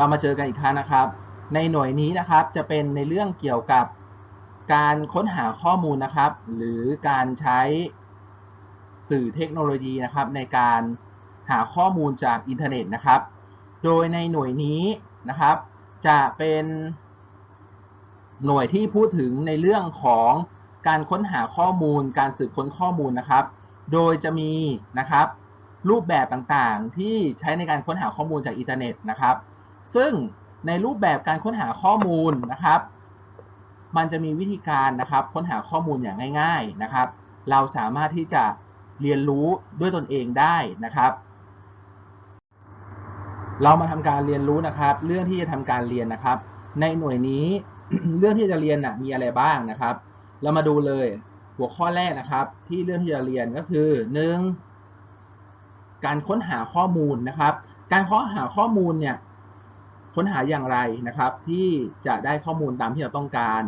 เรามาเจอกันอีกครั้งนะครับ ในหน่วยนี้นะครับจะเป็นในเรื่องเกี่ยวกับการค้นหาข้อมูลนะครับ หรือการใช้สื่อเทคโนโลยีนะครับ ในการหาข้อมูลจากอินเทอร์เน็ตนะครับ โดยในหน่วยนี้นะครับ จะเป็นหน่วยที่พูดถึงในเรื่องของการค้นหาข้อมูล การสืบค้นข้อมูลนะครับ โดยจะมีนะครับรูปแบบต่างๆ ที่ใช้ในการค้นหาข้อมูลจากอินเทอร์เน็ตนะครับ ซึ่งในรูปแบบการค้นหาข้อมูลนะครับ มันจะมีวิธีการนะครับ ค้นหาข้อมูลอย่างง่าย ๆนะครับ เราสามารถที่จะเรียนรู้ด้วยตนเองได้นะครับ เรามาทำการเรียนรู้นะครับ เรื่องที่จะทำการเรียนนะครับ ในหน่วยนี้เรื่องที่จะเรียนนะมีอะไรบ้างนะครับ เรามาดูเลยหัวข้อแรกนะครับ ที่เรื่องที่จะเรียนก็คือหนึ่งการค้นหาข้อมูลนะครับ การค้นหาข้อมูลเนี่ย ค้นหาอย่างไรนะครับ ที่จะได้ข้อมูลตามที่เราต้องการ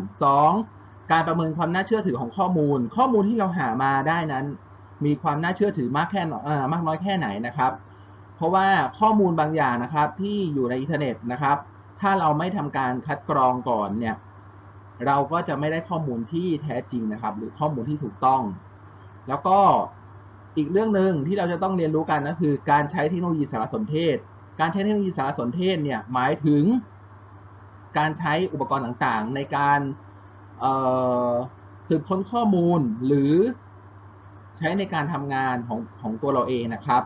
2. การประเมินความน่าเชื่อถือของข้อมูล ข้อมูลที่เราหามาได้นั้น มีความน่าเชื่อถือมากแค่มากน้อยแค่ไหนนะครับ เพราะว่าข้อมูลบางอย่างนะครับที่อยู่ในอินเทอร์เน็ตนะครับ ถ้าเราไม่ทำการคัดกรองก่อนเนี่ยเราก็จะไม่ได้ข้อมูลที่แท้จริงนะครับ หรือข้อมูลที่ถูกต้อง แล้วก็อีกเรื่องหนึ่งที่เราจะต้องเรียนรู้กันก็คือ การใช้เทคโนโลยีสารสนเทศ การใช้เทคโนโลยีสารสนเทศเนี่ยหมายถึงการใช้อุปกรณ์ต่างๆ ในการสืบค้นข้อมูลหรือใช้ในการทำงานของของตัวเราเองนะครับ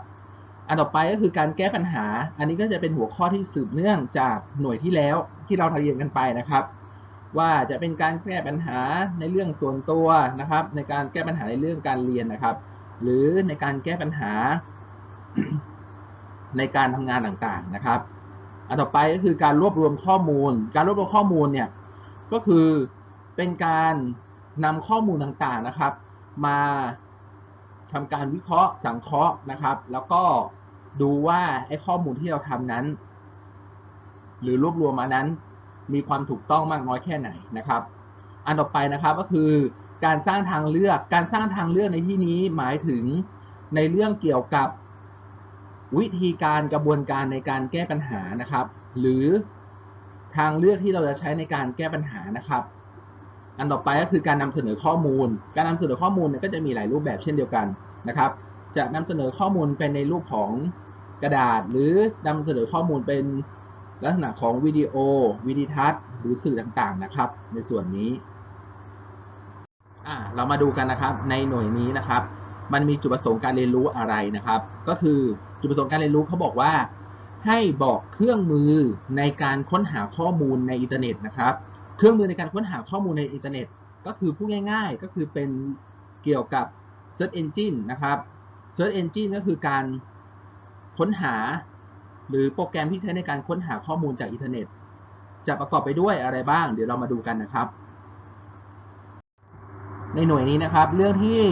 อันต่อไปก็คือการแก้ปัญหา อันนี้ก็จะเป็นหัวข้อที่สืบเนื่องจากหน่วยที่แล้วที่เราเรียนกันไปนะครับ ว่าจะเป็นการแก้ปัญหาในเรื่องส่วนตัวนะครับ ในการแก้ปัญหาในเรื่องการเรียนนะครับ หรือในการแก้ปัญหา ในการทำงานต่างๆนะครับ อันต่อไปก็คือการรวบรวมข้อมูล การรวบรวมข้อมูลเนี่ยก็คือเป็นการนำข้อมูลต่างๆนะครับ มาทำการวิเคราะห์สังเคราะห์นะครับ แล้วก็ดูว่าไอ้ข้อมูลที่เราทำนั้น หรือรวบรวมมานั้น มีความถูกต้องมากน้อยแค่ไหนนะครับ อันต่อไปนะครับก็คือการสร้างทางเลือก การสร้างทางเลือกในที่นี้หมายถึงในเรื่องเกี่ยวกับ วิธีการกระบวนการในการแก้ปัญหานะครับ หรือทางเลือกที่เราจะใช้ในการแก้ปัญหานะครับ อันต่อไปก็คือการนำเสนอข้อมูล การนำเสนอข้อมูลเนี่ยก็จะมีหลายรูปแบบเช่นเดียวกันนะครับ จะนำเสนอข้อมูลเป็นในรูปของกระดาษ หรือนำเสนอข้อมูลเป็นลักษณะของวิดีโอ วิดีทัศน์ หรือสื่อต่างๆนะครับ ในส่วนนี้อ่าเรามาดูกันนะครับในหน่วยนี้นะครับ มันมีจุดประสงค์การเรียนรู้อะไรนะครับ ก็คือจุดประสงค์การเรียนรู้เขาบอกว่า ให้บอกเครื่องมือในการค้นหาข้อมูลในอินเทอร์เน็ตนะครับ เครื่องมือในการค้นหาข้อมูลในอินเทอร์เน็ต ก็คือพูดง่ายๆ ก็คือเป็นเกี่ยวกับ Search Engine นะครับ Search Engine ก็คือการค้นหา หรือโปรแกรมที่ใช้ในการค้นหาข้อมูลจากอินเทอร์เน็ต จะประกอบไปด้วยอะไรบ้าง เดี๋ยวเรามาดูกันนะครับ ในหน่วยนี้นะครับ เรื่องที่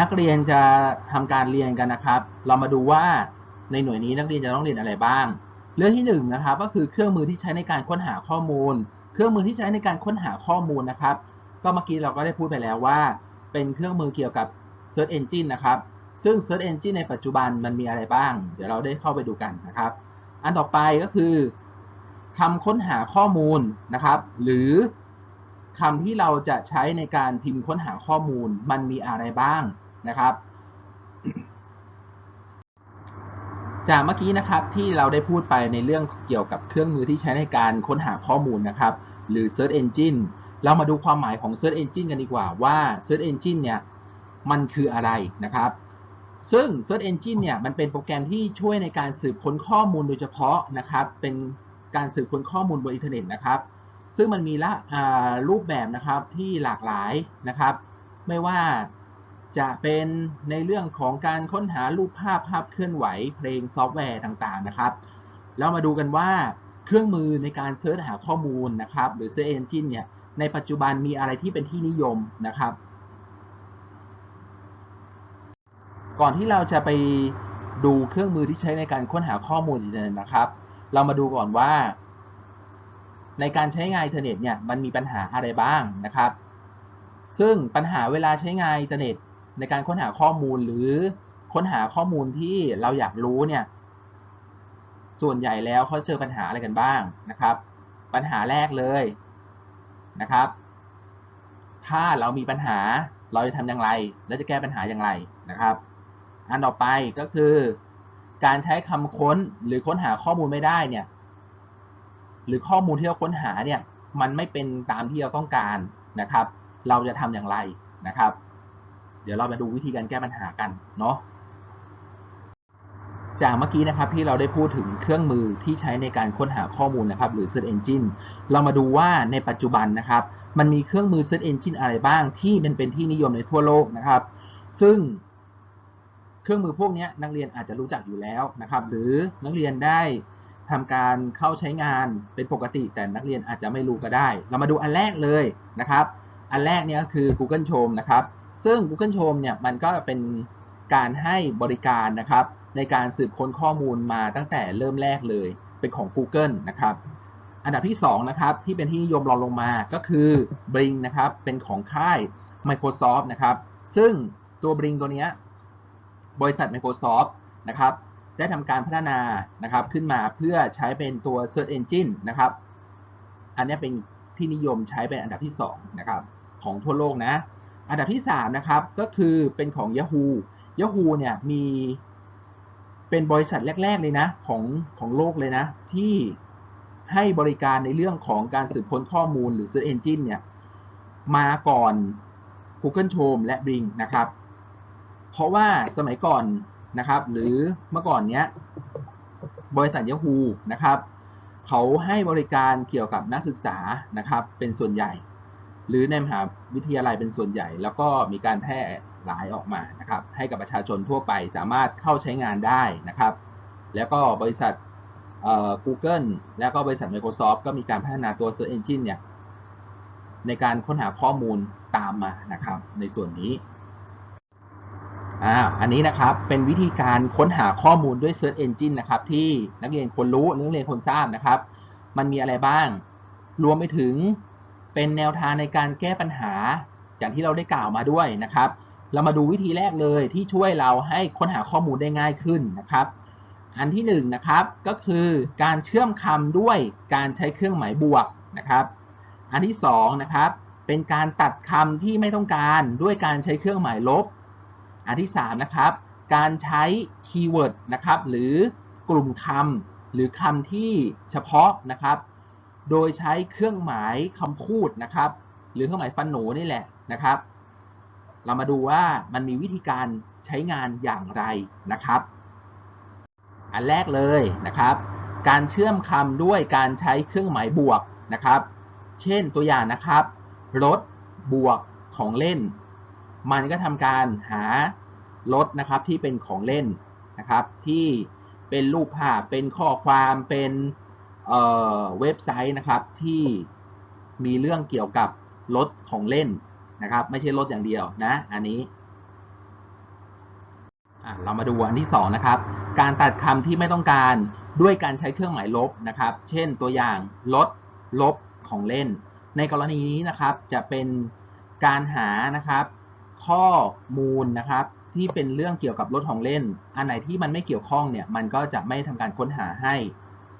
นักเรียนจะทำการเรียนกันนะครับ เรามาดูว่าในหน่วยนี้นักเรียนจะต้องเรียนอะไรบ้าง เรื่องที่หนึ่งนะครับก็คือเครื่องมือที่ใช้ในการค้นหาข้อมูล เครื่องมือที่ใช้ในการค้นหาข้อมูลนะครับ ก็เมื่อกี้เราก็ได้พูดไปแล้วว่า เป็นเครื่องมือเกี่ยวกับ Search Engine นะครับ ซึ่ง Search Engine ในปัจจุบันมันมีอะไรบ้าง เดี๋ยวเราได้เข้าไปดูกันนะครับ อันต่อไปก็คือคำค้นหาข้อมูลนะครับ หรือคำที่เราจะใช้ในการพิมพ์ค้นหาข้อมูลมันมีอะไรบ้าง นะครับ จากเมื่อกี้นะครับที่เราได้พูดไปในเรื่องเกี่ยวกับเครื่องมือที่ใช้ในการค้นหาข้อมูลนะครับ หรือ Search Engine เรามาดูความหมายของ Search Engine กันดีกว่าว่า Search Engine เนี่ยมันคืออะไรนะครับ ซึ่ง Search Engine เนี่ยมันเป็นโปรแกรมที่ช่วยในการสืบค้นข้อมูลโดยเฉพาะนะครับ เป็นการสืบค้นข้อมูลบนอินเทอร์เน็ตนะครับ ซึ่งมันมีละรูปแบบนะครับที่หลากหลายนะครับ ไม่ว่า จะเป็นในเรื่องของการค้นหารูปภาพภาพเคลื่อนไหว เพลงซอฟต์แวร์ต่างๆนะครับ แล้วมาดูกันว่าเครื่องมือในการเสิร์ชหาข้อมูลนะครับ หรือ Search Engine เนี่ยในปัจจุบันมีอะไรที่เป็นที่นิยมนะครับ ก่อนที่เราจะไปดูเครื่องมือที่ใช้ในการค้นหาข้อมูลอินเทอร์เน็ตนะครับ เรามาดูก่อนว่า ในการใช้งานอินเทอร์เน็ตเนี่ยมันมีปัญหาอะไรบ้างนะครับ ซึ่งปัญหาเวลาใช้งานอินเทอร์เน็ต ในการค้นหาข้อมูลหรือค้นหาข้อมูลที่เราอยากรู้เนี่ย ส่วนใหญ่แล้วเขาเจอปัญหาอะไรกันบ้างนะครับ ปัญหาแรกเลยนะครับ ถ้าเรามีปัญหาเราจะทำอย่างไร และจะแก้ปัญหาอย่างไรนะครับ อันต่อไปก็คือ การใช้คำค้นหรือค้นหาข้อมูลไม่ได้เนี่ย หรือข้อมูลที่เราค้นหาเนี่ย มันไม่เป็นตามที่เราต้องการนะครับ เราจะทำอย่างไรนะครับ เดี๋ยวเรามาดูวิธีการแก้ปัญหากันเนาะจากเมื่อกี้นะครับที่เราได้พูดถึงเครื่องมือที่ใช้ในการค้นหาข้อมูลนะครับ หรือ Search Engine เรามาดูว่าในปัจจุบันนะครับ มันมีเครื่องมือ Search Engine อะไรบ้างที่มันเป็นที่นิยมในทั่วโลกนะครับ ซึ่งเครื่องมือพวกนี้นักเรียนอาจจะรู้จักอยู่แล้วนะครับ หรือนักเรียนได้ทำการเข้าใช้งานเป็นปกติ แต่นักเรียนอาจจะไม่รู้ก็ได้ เรามาดูอันแรกเลยนะครับ อันแรกเนี่ยก็คือ Google Chrome นะครับ ซึ่ง Google Chrome เนี่ยมันก็เป็นการให้บริการนะครับ ในการสืบค้นข้อมูลมาตั้งแต่เริ่มแรกเลย เป็นของ Google นะครับ อันดับที่ 2 นะครับ ที่เป็นที่นิยมรองลงมาก็คือ Bing นะครับ เป็นของค่าย Microsoft นะครับ ซึ่งตัว Bing ตัวนี้บริษัท Microsoft นะครับ ได้ทำการพัฒนานะครับขึ้นมาเพื่อใช้เป็นตัว Search Engine นะครับ อันนี้เป็นที่นิยมใช้เป็นอันดับที่ 2 นะครับ ของทั่วโลกนะ อันดับที่ 3 นะครับ ก็คือเป็นของ Yahoo Yahoo เนี่ยมีเป็นบริษัทแรก ๆ เลยนะ ของของโลกเลยนะ ที่ให้บริการในเรื่องของการสืบค้นข้อมูลหรือ Search Engine เนี่ยมาก่อน Google Chrome และ Bing นะครับ เพราะว่าสมัยก่อนนะครับ หรือเมื่อก่อนเนี้ยบริษัท Yahoo นะครับ เขาให้บริการเกี่ยวกับนักศึกษานะครับ เป็นส่วนใหญ่ หรือในมหาวิทยาลัยเป็นส่วนใหญ่ แล้วก็มีการแพร่หลายออกมานะครับ ให้กับประชาชนทั่วไปสามารถเข้าใช้งานได้นะครับ แล้วก็บริษัท Google แล้วก็บริษัท Microsoft ก็มีการพัฒนาตัว Search Engine เนี่ยในการค้นหาข้อมูลตามมานะครับ ในส่วนนี้อ่าอันนี้นะครับเป็นวิธีการค้นหาข้อมูลด้วย Search Engine นะครับ ที่นักเรียนควรรู้นักเรียนควรทราบนะครับ มันมีอะไรบ้าง รวมไปถึง เป็นแนวทางในการแก้ปัญหาอย่างที่เราได้กล่าวมาด้วยนะครับ เรามาดูวิธีแรกเลยที่ช่วยเราให้ค้นหาข้อมูลได้ง่ายขึ้นนะครับ อันที่หนึ่งนะครับก็คือการเชื่อมคำด้วยการใช้เครื่องหมายบวกนะครับ อันที่สองนะครับเป็นการตัดคำที่ไม่ต้องการด้วยการใช้เครื่องหมายลบ อันที่สามนะครับการใช้คีย์เวิร์ดนะครับหรือกลุ่มคำหรือคำที่เฉพาะนะครับ โดยใช้เครื่องหมายคำพูดนะครับ หรือเครื่องหมายฟันหนูนี่แหละนะครับ เรามาดูว่ามันมีวิธีการใช้งานอย่างไรนะครับ อันแรกเลยนะครับ การเชื่อมคำด้วยการใช้เครื่องหมายบวกนะครับ เช่นตัวอย่างนะครับ รถบวกของเล่น มันก็ทำการหารถนะครับที่เป็นของเล่นนะครับ ที่เป็นรูปภาพเป็นข้อความเป็น เว็บไซต์นะครับที่มีเรื่องเกี่ยวกับรถของเล่นนะครับ ไม่ใช่รถอย่างเดียวนะ อันนี้เรามาดูอันที่สองนะครับ การตัดคำที่ไม่ต้องการด้วยการใช้เครื่องหมายลบนะครับ เช่นตัวอย่างลดลบของเล่น ในกรณีนี้นะครับจะเป็นการหานะครับ ข้อมูลนะครับที่เป็นเรื่องเกี่ยวกับรถของเล่น อันไหนที่มันไม่เกี่ยวข้องเนี่ยมันก็จะไม่ทำการค้นหาให้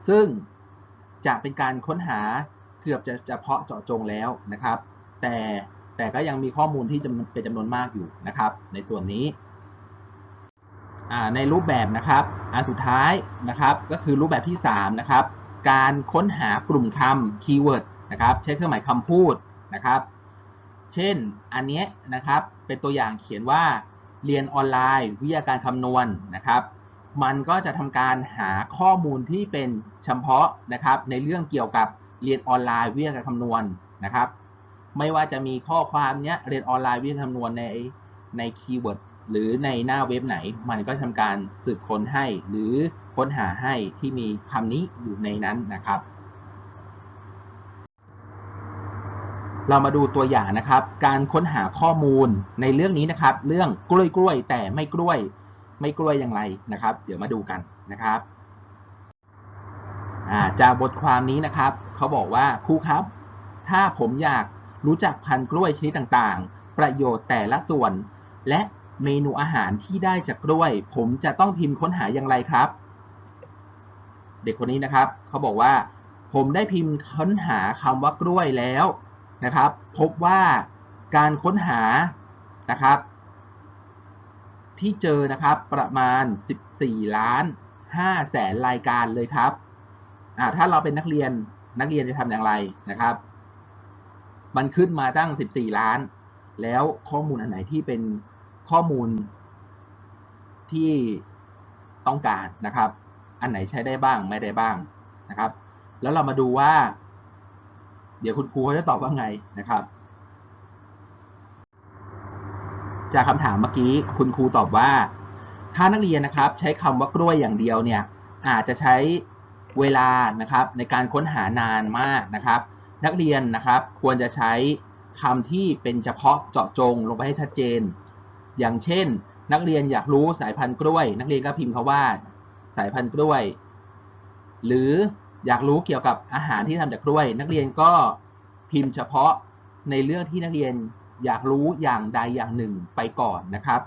ซึ่ง จะเป็นการค้นหาเกือบจะจะเพาะเจาะจงแล้วนะครับ แต่แต่ก็ยังมีข้อมูลที่เป็นจำนวนมากอยู่นะครับ ในส่วนนี้ในรูปแบบนะครับอันสุดท้ายนะครับ ก็คือรูปแบบที่ 3 นะครับ การค้นหากลุ่มคำคีย์เวิร์ดนะครับ ใช้เครื่องหมายคำพูดนะครับ เช่นอันนี้นะครับเป็นตัวอย่างเขียนว่าเรียนออนไลน์ วิทยาการคำนวณนะครับ มันก็จะทำการหาข้อมูลที่เป็น เฉพาะนะครับในเรื่องเกี่ยวกับเรียนออนไลน์วิทยาการคำนวณนะครับ ไม่ว่าจะมีข้อความเนี้ยเรียนออนไลน์วิทยาการคำนวณในในคีย์เวิร์ดหรือในหน้าเว็บไหน มันก็ทำการสืบค้นให้ หรือค้นหาให้ที่มีคำนี้อยู่ในนั้นนะครับ เรามาดูตัวอย่างนะครับ การค้นหาข้อมูลในเรื่องนี้นะครับ เรื่องกล้วยกล้วยแต่ไม่กล้วย ไม่กล้วยอย่างไรนะครับ เดี๋ยวมาดูกันนะครับ จากบทความนี้นะครับเขาบอกว่าครูครับ ถ้าผมอยากรู้จักพันธุ์กล้วยชนิดต่างๆ ประโยชน์แต่ละส่วน และเมนูอาหารที่ได้จากกล้วย ผมจะต้องพิมพ์ค้นหาอย่างไรครับ เด็กคนนี้นะครับเขาบอกว่า ผมได้พิมพ์ค้นหาคำว่ากล้วยแล้วนะครับ พบว่าการค้นหานะครับ ที่เจอนะครับประมาณ 14 ล้าน5แสนรายการเลยครับ อ่าถ้าเราเป็นนักเรียนนักเรียนจะทำอย่างไรนะครับ มันขึ้นมาตั้ง 14 ล้าน แล้วข้อมูลอันไหนที่เป็นข้อมูลที่ต้องการนะครับ อันไหนใช้ได้บ้างไม่ได้บ้างนะครับ แล้วเรามาดูว่า เดี๋ยวคุณครูเขาจะตอบว่าไงนะครับ จากคำถามเมื่อกี้คุณครูตอบว่า ถ้านักเรียนนะครับ ใช้คำว่ากล้วยอย่างเดียวเนี่ย อาจจะใช้ เวลานะครับในการค้นหานานมากนะครับ นักเรียนนะครับควรจะใช้คำที่เป็นเฉพาะเจาะจงลงไปให้ชัดเจน อย่างเช่น นักเรียนอยากรู้สายพันธุ์กล้วย นักเรียนก็พิมพ์คาว่าสายพันธุ์กล้วย หรืออยากรู้เกี่ยวกับอาหารที่ทำจากกล้วย นักเรียนก็พิมพ์เฉพาะในเรื่องที่นักเรียนอยากรู้อย่างใดอย่างหนึ่งไปก่อนนะครับ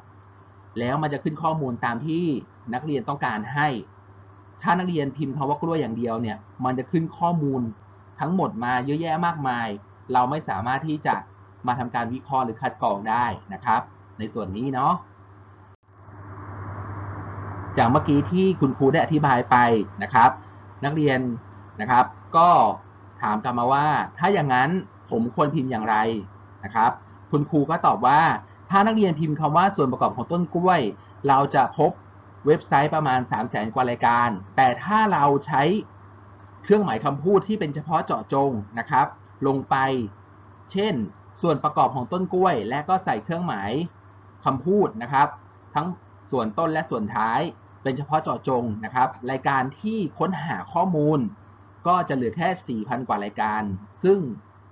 แล้วมันจะขึ้นข้อมูลตามที่นักเรียนต้องการให้ ถ้านักเรียนพิมพ์คำว่ากล้วยอย่างเดียวเนี่ย มันจะขึ้นข้อมูลทั้งหมดมาเยอะแยะมากมาย เราไม่สามารถที่จะมาทำการวิเคราะห์หรือคัดกรองได้นะครับ ในส่วนนี้เนาะจากเมื่อกี้ที่คุณครูได้อธิบายไปนะครับ นักเรียนนะครับ ก็ถามกลับมาว่า ถ้าอย่างนั้นผมควรพิมพ์อย่างไรนะครับ คุณครูก็ตอบว่า ถ้านักเรียนพิมพ์คำว่าส่วนประกอบของต้นกล้วย เราจะพบ เว็บไซต์ประมาณ 3 0 0แสนกว่ารายการ แต่ถ้าเราใช้เครื่องหมายคำพูดที่เป็นเฉพาะเจาะจงนะครับ ลงไป เช่น ส่วนประกอบของต้นกล้วย และก็ใส่เครื่องหมายคำพูดนะครับ ทั้งส่วนต้นและส่วนท้ายเป็นเฉพาะเจาะจงนะครับ รายการที่ค้นหาข้อมูล ก็จะเหลือแค่ 4,000 กว่ารายการ ซึ่ง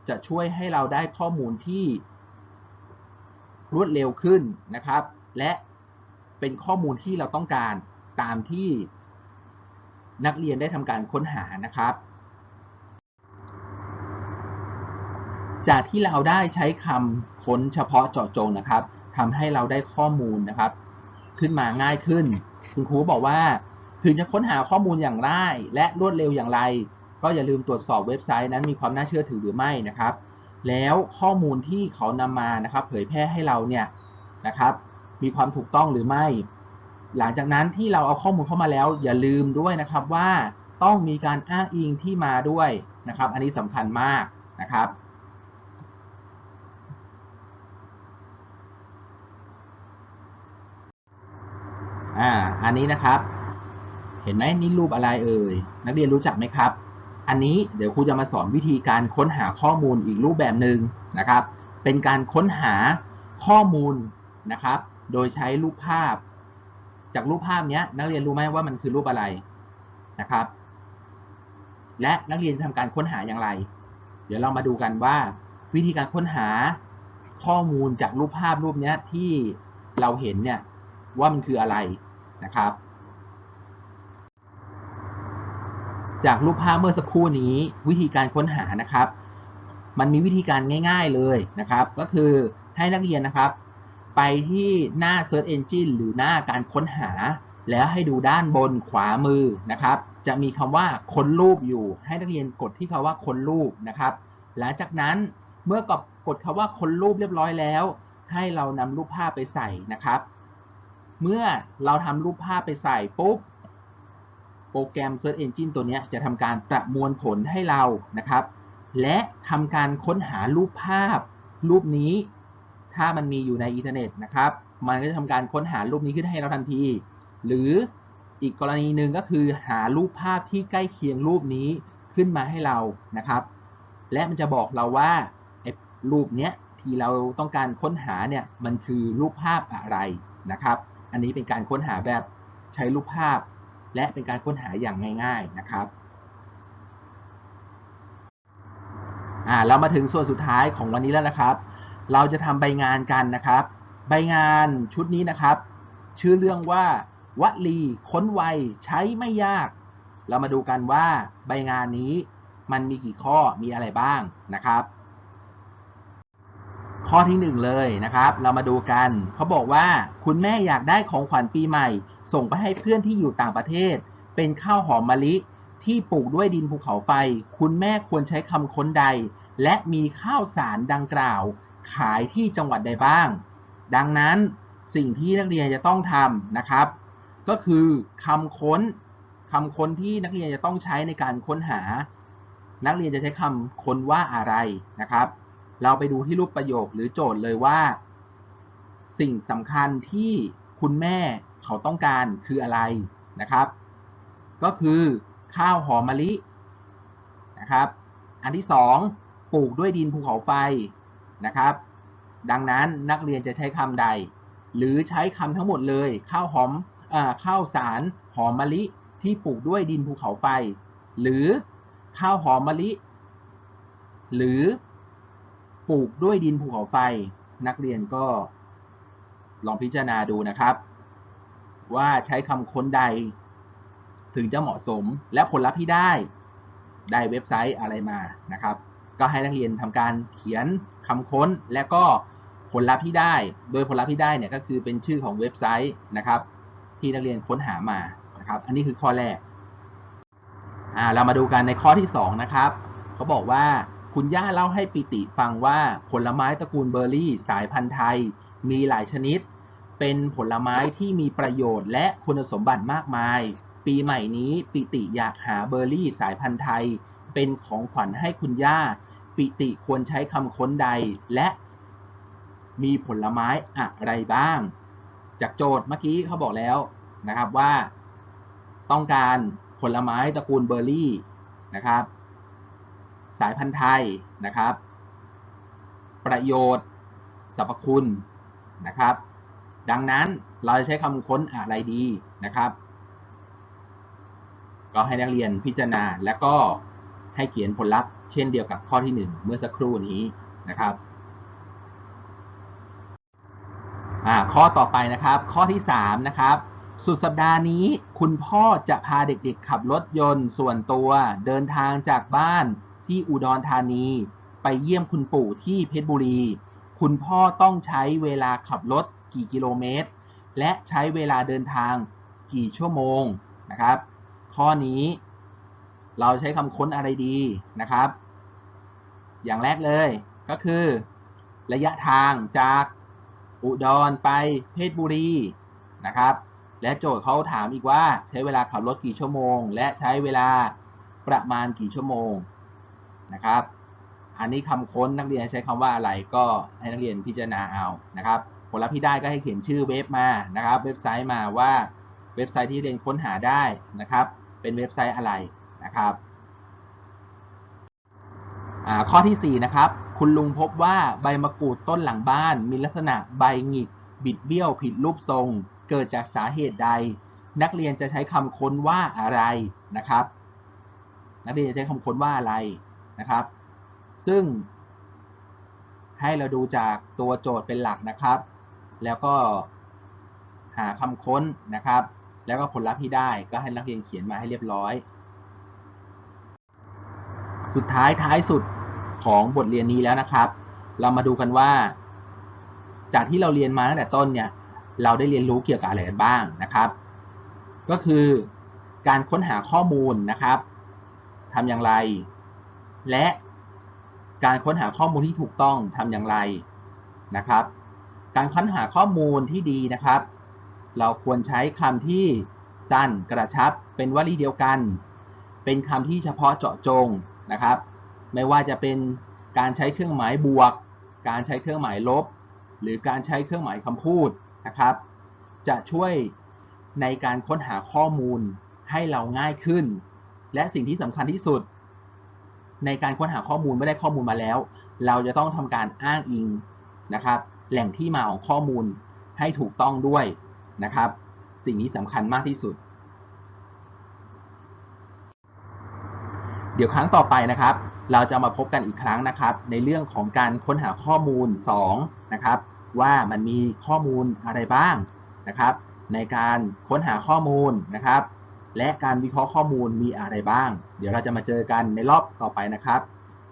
จะช่วยให้เราได้ข้อมูลที่รวดเร็วขึ้นนะครับ และ เป็นข้อมูลที่เราต้องการตามที่นักเรียนได้ทำการค้นหานะครับ จากที่เราได้ใช้คำค้นเฉพาะเจาะจงนะครับทำให้เราได้ข้อมูลนะครับ ขึ้นมาง่ายขึ้น คุณครูบอกว่า ถึงจะค้นหาข้อมูลอย่างง่ายและรวดเร็วอย่างไร ก็อย่าลืมตรวจสอบเว็บไซต์นั้นมีความน่าเชื่อถือหรือไม่นะครับ แล้วข้อมูลที่เขานำมานะครับ เผยแพร่ให้เราเนี่ยนะครับ มีความถูกต้องหรือไม่ หลังจากนั้นที่เราเอาข้อมูลเข้ามาแล้ว อย่าลืมด้วยนะครับว่าต้องมีการอ้างอิงที่มาด้วยนะครับ อันนี้สำคัญมากนะครับ อ่า อันนี้นะครับ เห็นไหมนี่รูปอะไรเอ่ย นักเรียนรู้จักไหมครับ อันนี้เดี๋ยวครูจะมาสอนวิธีการค้นหาข้อมูลอีกรูปแบบหนึ่งนะครับ เป็นการค้นหาข้อมูลนะครับ โดยใช้รูปภาพ จากรูปภาพเนี้ยนักเรียนรู้ไหมว่ามันคือรูปอะไรนะครับ และนักเรียนทำการค้นหาอย่างไร เดี๋ยวเรามาดูกันว่า วิธีการค้นหาข้อมูลจากรูปภาพรูปเนี้ยที่เราเห็นเนี่ยว่ามันคืออะไรนะครับ จากรูปภาพเมื่อสักครู่นี้วิธีการค้นหานะครับ มันมีวิธีการง่าย ๆเลยนะครับ ก็คือให้นักเรียนนะครับ ไปที่หน้า Search Engine หรือหน้าการค้นหา แล้วให้ดูด้านบนขวามือนะครับ จะมีคำว่าค้นรูปอยู่ ให้นักเรียนกดที่คำว่าค้นรูปนะครับ หลังจากนั้นเมื่อกดกดคำว่าค้นรูปเรียบร้อยแล้ว ให้เรานำรูปภาพไปใส่นะครับ เมื่อเราทำรูปภาพไปใส่ปุ๊บโปรแกรม Search Engine ตัวนี้จะทำการประมวลผลให้เรานะครับ และทำการค้นหารูปภาพรูปนี้ ถ้ามันมีอยู่ในอินเทอร์เน็ตนะครับ มันก็จะทำการค้นหารูปนี้ขึ้นให้เราทันที หรืออีกกรณีหนึ่งก็คือหารูปภาพที่ใกล้เคียงรูปนี้ขึ้นมาให้เรานะครับ และมันจะบอกเราว่าไอ้รูปเนี้ยที่เราต้องการค้นหาเนี่ยมันคือรูปภาพอะไรนะครับ อันนี้เป็นการค้นหาแบบใช้รูปภาพ และเป็นการค้นหาอย่างง่าย ๆนะครับอ่าเรามาถึงส่วนสุดท้ายของวันนี้แล้วนะครับ เราจะทำใบงานกันนะครับ ใบงานชุดนี้นะครับ ชื่อเรื่องว่าวลีค้นไวใช้ไม่ยาก เรามาดูกันว่าใบงานนี้มันมีกี่ข้อมีอะไรบ้างนะครับ ข้อที่หนึ่งเลยนะครับ เรามาดูกันเขาบอกว่าคุณแม่อยากได้ของขวัญปีใหม่ ส่งไปให้เพื่อนที่อยู่ต่างประเทศ เป็นข้าวหอมมะลิที่ปลูกด้วยดินภูเขาไฟ คุณแม่ควรใช้คำค้นใด และมีข้าวสารดังกล่าว ขายที่จังหวัดใดบ้าง ดังนั้นสิ่งที่นักเรียนจะต้องทำนะครับ ก็คือคำค้นคำค้นที่นักเรียนจะต้องใช้ในการค้นหา นักเรียนจะใช้คำค้นว่าอะไรนะครับ เราไปดูที่รูปประโยคหรือโจทย์เลยว่า สิ่งสำคัญที่คุณแม่เขาต้องการคืออะไรนะครับ ก็คือข้าวหอมมะลินะครับ อันที่สองปลูกด้วยดินภูเขาไฟ นะครับ ดังนั้นนักเรียนจะใช้คำใด หรือใช้คำทั้งหมดเลยข้าวหอมอข้าวสารหอมมะลิที่ปลูกด้วยดินภูเขาไฟ หรือข้าวหอมมะลิ หรือปลูกด้วยดินภูเขาไฟ นักเรียนก็ลองพิจารณาดูนะครับ ว่าใช้คำค้นใด ถึงจะเหมาะสมและผลลัพธ์ที่ได้ ได้เว็บไซต์อะไรมานะครับ ก็ให้นักเรียนทำการเขียน คำค้นและก็ผลลัพธ์ที่ได้ โดยผลลัพธ์ที่ได้เนี่ยก็คือเป็นชื่อของเว็บไซต์นะครับ ที่นักเรียนค้นหามานะครับ อันนี้คือข้อแรกอ่าเรามาดูกันในข้อที่ 2 นะครับเขาบอกว่าคุณย่าเล่าให้ปิติฟังว่าผลไม้ตระกูลเบอร์รี่ สายพันธุ์ไทย มีหลายชนิด เป็นผลไม้ที่มีประโยชน์และคุณสมบัติมากมาย ปีใหม่นี้ปิติอยากหาเบอร์รี่สายพันธุ์ไทย เป็นของขวัญให้คุณย่า ปิติควรใช้คำค้นใดและมีผลไม้อะไรบ้าง จากโจทย์เมื่อกี้เขาบอกแล้วนะครับว่า ต้องการผลไม้ตระกูลเบอร์รี่นะครับ สายพันธุ์ไทยนะครับ ประโยชน์สรรพคุณนะครับ ดังนั้นเราจะใช้คำค้นอะไรดีนะครับ ก็ให้นักเรียนพิจารณาและก็ให้เขียนผลลัพธ์ เช่นเดียวกับข้อที่ 1 เมื่อสักครู่นี้นะครับข้อต่อไปนะครับ ข้อที่ 3 นะครับ สุดสัปดาห์นี้ คุณพ่อจะพาเด็กๆ ขับรถยนต์ส่วนตัว เดินทางจากบ้านที่อุดรธานี ไปเยี่ยมคุณปู่ที่เพชรบุรี คุณพ่อต้องใช้เวลาขับรถกี่กิโลเมตร และใช้เวลาเดินทางกี่ชั่วโมงนะครับ ข้อนี้ เราใช้คำค้นอะไรดีนะครับ อย่างแรกเลยก็คือ ระยะทางจากอุดรไปเพชรบุรีนะครับ และโจทย์เขาถามอีกว่าใช้เวลาขับรถกี่ชั่วโมง และใช้เวลาประมาณกี่ชั่วโมงนะครับ อันนี้คำค้นนักเรียนใช้คำว่าอะไรก็ให้นักเรียนพิจารณาเอานะครับผลลัพธ์ที่ได้ก็ให้เขียนชื่อเว็บมานะครับ เว็บไซต์มาว่าเว็บไซต์ที่เรียนค้นหาได้นะครับ เป็นเว็บไซต์อะไร นะครับข้อที่ 4 นะครับ คุณลุงพบว่าใบมะกรูดต้นหลังบ้าน มีลักษณะใบหงิก บิดเบี้ยวผิดรูปทรง เกิดจากสาเหตุใด นักเรียนจะใช้คำค้นว่าอะไรนะครับ นักเรียนจะใช้คำค้นว่าอะไรนะครับ ซึ่งให้เราดูจากตัวโจทย์เป็นหลักนะครับ แล้วก็หาคำค้นนะครับ แล้วก็ผลลัพธ์ที่ได้ก็ให้นักเรียนเขียนมาให้เรียบร้อย สุดท้ายท้ายสุดของบทเรียนนี้แล้วนะครับ เรามาดูกันว่า จากที่เราเรียนมาตั้งแต่ต้นเนี่ย เราได้เรียนรู้เกี่ยวกับอะไรกันบ้างนะครับ ก็คือการค้นหาข้อมูลนะครับทำอย่างไร และการค้นหาข้อมูลที่ถูกต้องทำอย่างไรนะครับ การค้นหาข้อมูลที่ดีนะครับ เราควรใช้คำที่สั้นกระชับเป็นวลีเดียวกัน เป็นคำที่เฉพาะเจาะจง นะครับ ไม่ว่าจะเป็นการใช้เครื่องหมายบวก การใช้เครื่องหมายลบ หรือการใช้เครื่องหมายคำพูดนะครับ จะช่วยในการค้นหาข้อมูลให้เราง่ายขึ้น และสิ่งที่สำคัญที่สุด ในการค้นหาข้อมูลไม่ได้ข้อมูลมาแล้ว เราจะต้องทำการอ้างอิงนะครับ แหล่งที่มาของข้อมูลให้ถูกต้องด้วยนะครับ สิ่งนี้สำคัญมากที่สุด เดี๋ยวครั้งต่อไปนะครับ เราจะมาพบกันอีกครั้งนะครับ ในเรื่องของการค้นหาข้อมูล2นะครับว่ามันมีข้อมูลอะไรบ้างนะครับ ในการค้นหาข้อมูลนะครับ และการวิเคราะห์ข้อมูลมีอะไรบ้าง เดี๋ยวเราจะมาเจอกันในรอบต่อไปนะครับ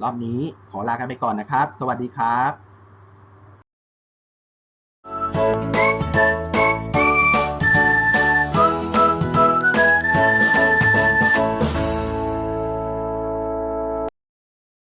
รอบนี้ขอลากันไปก่อนนะครับ สวัสดีครับ